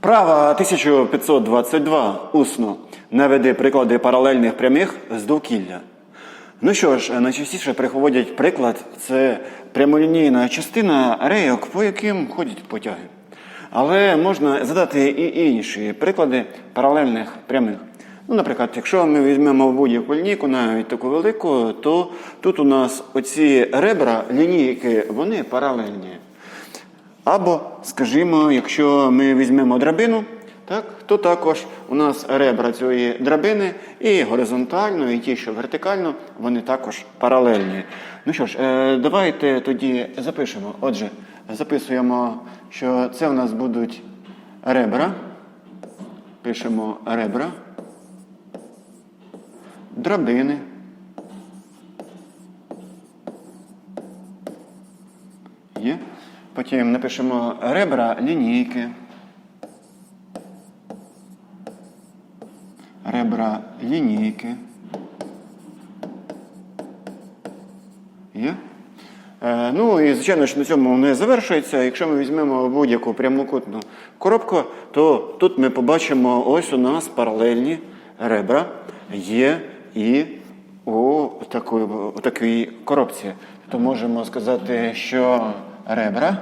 Вправа 1522. Усно. Наведи приклади паралельних прямих з довкілля. Ну що ж, найчастіше приходять приклад це прямолінійна частина рейок, по яким ходять потяги. Але можна задати і інші приклади паралельних прямих. Ну, наприклад, якщо ми візьмемо будь-яку лінійку, навіть таку велику, то тут у нас оці ребра лінійки, вони паралельні. Або, скажімо, якщо ми візьмемо драбину, так, то також у нас ребра цієї драбини і горизонтально, і ті, що вертикально, вони також паралельні. Ну що ж, е, давайте тоді запишемо. Отже, записуємо, що це у нас будуть ребра. Пишемо ребра, драбини. Є. Потім напишемо ребра лінійки. Ребра лінійки. Є. Е, ну і звичайно ж на цьому не завершується. Якщо ми візьмемо будь-яку прямокутну коробку, то тут ми побачимо ось у нас паралельні ребра є і у такій, у такій коробці. То можемо сказати, що ребра.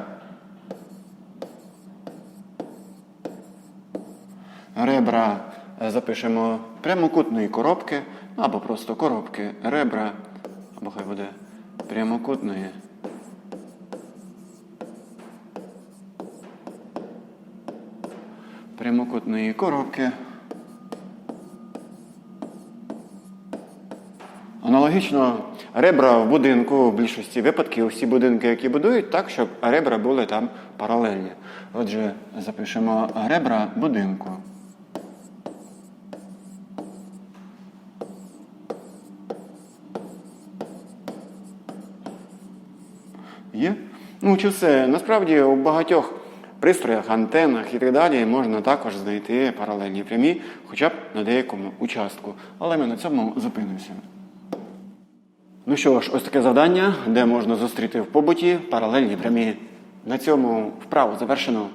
Ребра е, запишемо прямокутної коробки, або просто коробки ребра, або хай буде прямокутної. Прямокутної коробки. Аналогічно ребра в будинку в більшості випадків всі будинки, які будують, так, щоб ребра були там паралельні. Отже, запишемо ребра будинку. Є? Ну, чи все. Насправді у багатьох пристроях, антенах і так далі можна також знайти паралельні прямі, хоча б на деякому участку. Але ми на цьому зупинимося. Ну що ж, ось таке завдання, де можна зустріти в побуті паралельні прямі. На цьому вправу завершено.